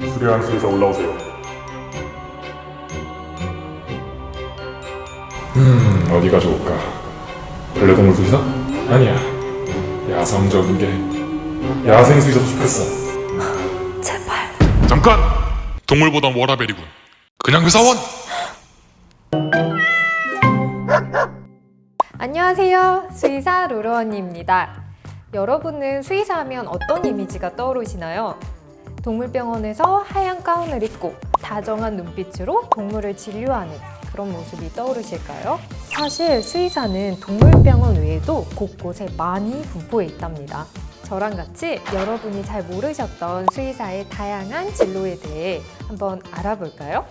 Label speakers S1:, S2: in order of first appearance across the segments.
S1: 수려한 수에서 올라오세요. 음, 어디가 좋을까? 반려동물 수의사? 아니야. 야성적인 게 야생 수의사도 좋겠어.
S2: 제발.
S3: 잠깐! 동물보단 워라벨이군. 그냥 회사원!
S2: 안녕하세요. 수의사 로로언니입니다. 여러분은 수의사 하면 어떤 이미지가 떠오르시나요? 동물병원에서 하얀 가운을 입고 다정한 눈빛으로 동물을 진료하는 그런 모습이 떠오르실까요? 사실 수의사는 동물병원 외에도 곳곳에 많이 분포해 있답니다. 저랑 같이 여러분이 잘 모르셨던 수의사의 다양한 진로에 대해 한번 알아볼까요?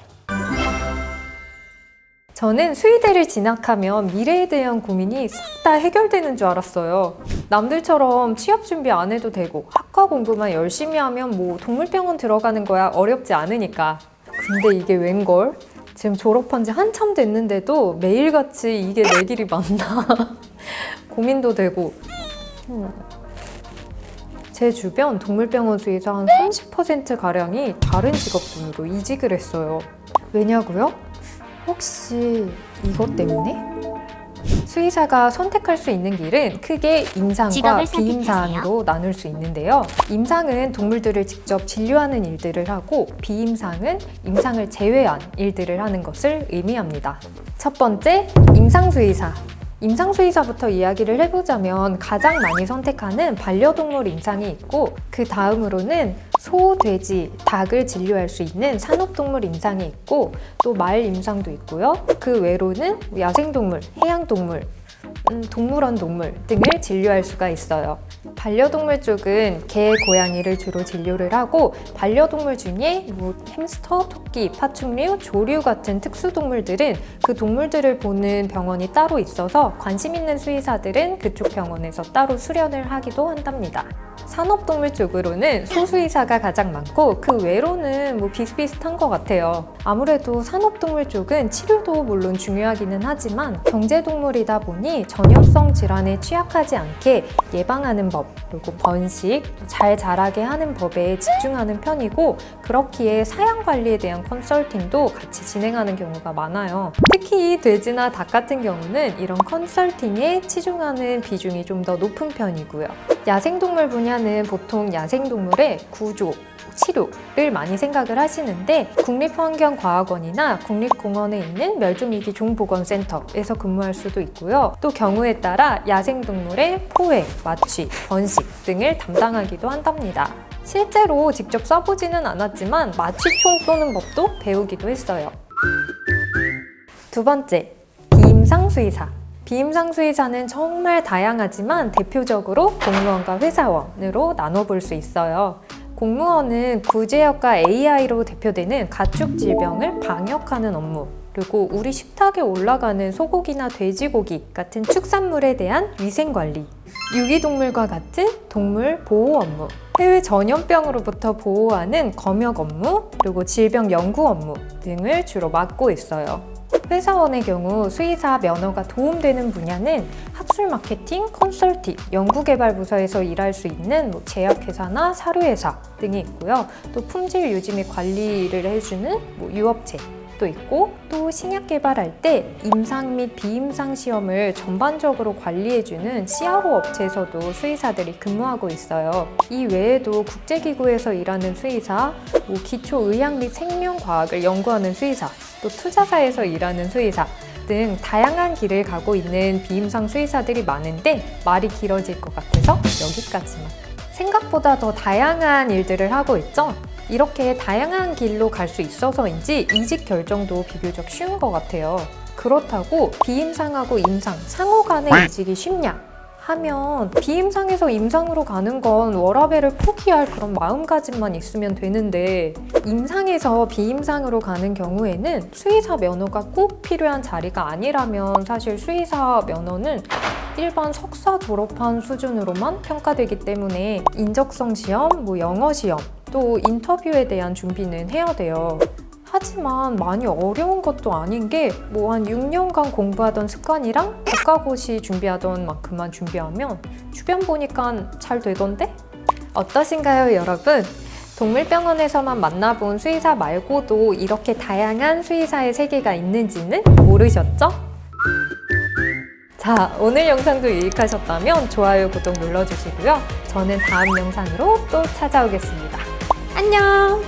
S2: 저는 수의대를 진학하면 미래에 대한 고민이 싹 다 해결되는 줄 알았어요. 남들처럼 취업 준비 안 해도 되고 학과 공부만 열심히 하면 뭐 동물병원 들어가는 거야 어렵지 않으니까. 근데 이게 웬걸? 지금 졸업한 지 한참 됐는데도 매일같이 이게 내 길이 맞나 고민도 되고 음. 제 주변 동물병원 수의사 한 30%가량이 다른 직업군으로 이직을 했어요. 왜냐고요? 혹시 이것 때문에? 수의사가 선택할 수 있는 길은 크게 임상과 비임상으로 나눌 수 있는데요. 임상은 동물들을 직접 진료하는 일들을 하고 비임상은 임상을 제외한 일들을 하는 것을 의미합니다. 첫 번째, 임상수의사. 임상수의사부터 이야기를 해보자면 가장 많이 선택하는 반려동물 임상이 있고 그 다음으로는 소, 돼지, 닭을 진료할 수 있는 산업동물 임상이 있고 또 말 임상도 있고요. 그 외로는 야생동물, 해양동물, 음, 동물원 동물 등을 진료할 수가 있어요. 반려동물 쪽은 개, 고양이를 주로 진료를 하고 반려동물 중에 뭐 햄스터, 토끼, 파충류, 조류 같은 특수동물들은 그 동물들을 보는 병원이 따로 있어서 관심 있는 수의사들은 그쪽 병원에서 따로 수련을 하기도 한답니다. 산업동물 쪽으로는 소수의사가 가장 많고 그 외로는 뭐 비슷비슷한 것 같아요. 아무래도 산업동물 쪽은 치료도 물론 중요하기는 하지만 경제동물이다 보니 전염성 질환에 취약하지 않게 예방하는 법, 그리고 번식, 잘 자라게 하는 법에 집중하는 편이고 그렇기에 사양 관리에 대한 컨설팅도 같이 진행하는 경우가 많아요. 특히 돼지나 닭 같은 경우는 이런 컨설팅에 치중하는 비중이 좀 더 높은 편이고요. 야생동물 분야 는 보통 야생동물의 구조, 치료를 많이 생각을 하시는데 국립환경과학원이나 국립공원에 있는 멸종위기 종보건센터에서 근무할 수도 있고요. 또 경우에 따라 야생동물의 포획, 마취, 번식 등을 담당하기도 한답니다. 실제로 직접 써보지는 않았지만 마취총 쏘는 법도 배우기도 했어요. 두 번째, 비임상수의사. 비임상수의사는 정말 다양하지만 대표적으로 공무원과 회사원으로 나눠볼 수 있어요. 공무원은 구제역과 AI로 대표되는 가축 질병을 방역하는 업무, 그리고 우리 식탁에 올라가는 소고기나 돼지고기 같은 축산물에 대한 위생 관리, 유기동물과 같은 동물 보호 업무, 해외 전염병으로부터 보호하는 검역 업무, 그리고 질병 연구 업무 등을 주로 맡고 있어요. 회사원의 경우 수의사 면허가 도움되는 분야는 학술 마케팅, 컨설팅, 연구개발 부서에서 일할 수 있는 뭐 제약회사나 사료회사 등이 있고요. 또 품질 유지 및 관리를 해주는 뭐 유업체 도 있고 또 신약 개발할 때 임상 및 비임상 시험을 전반적으로 관리해주는 CRO 업체에서도 수의사들이 근무하고 있어요. 이 외에도 국제기구에서 일하는 수의사, 뭐 기초의학 및 생명과학을 연구하는 수의사, 또 투자사에서 일하는 수의사 등 다양한 길을 가고 있는 비임상 수의사들이 많은데 말이 길어질 것 같아서 여기까지만. 생각보다 더 다양한 일들을 하고 있죠? 이렇게 다양한 길로 갈 수 있어서인지 이직 결정도 비교적 쉬운 것 같아요. 그렇다고 비임상하고 임상, 상호 간의 이직이 쉽냐? 하면 비임상에서 임상으로 가는 건 워라벨을 포기할 그런 마음가짐만 있으면 되는데 임상에서 비임상으로 가는 경우에는 수의사 면허가 꼭 필요한 자리가 아니라면 사실 수의사 면허는 일반 석사 졸업한 수준으로만 평가되기 때문에 인적성 시험, 뭐 영어 시험, 또 인터뷰에 대한 준비는 해야 돼요. 하지만 많이 어려운 것도 아닌 게 뭐 한 6년간 공부하던 습관이랑 국가고시 준비하던 만큼만 준비하면 주변 보니까 잘 되던데? 어떠신가요, 여러분? 동물병원에서만 만나본 수의사 말고도 이렇게 다양한 수의사의 세계가 있는지는 모르셨죠? 자, 오늘 영상도 유익하셨다면 좋아요, 구독 눌러주시고요. 저는 다음 영상으로 또 찾아오겠습니다. 안녕!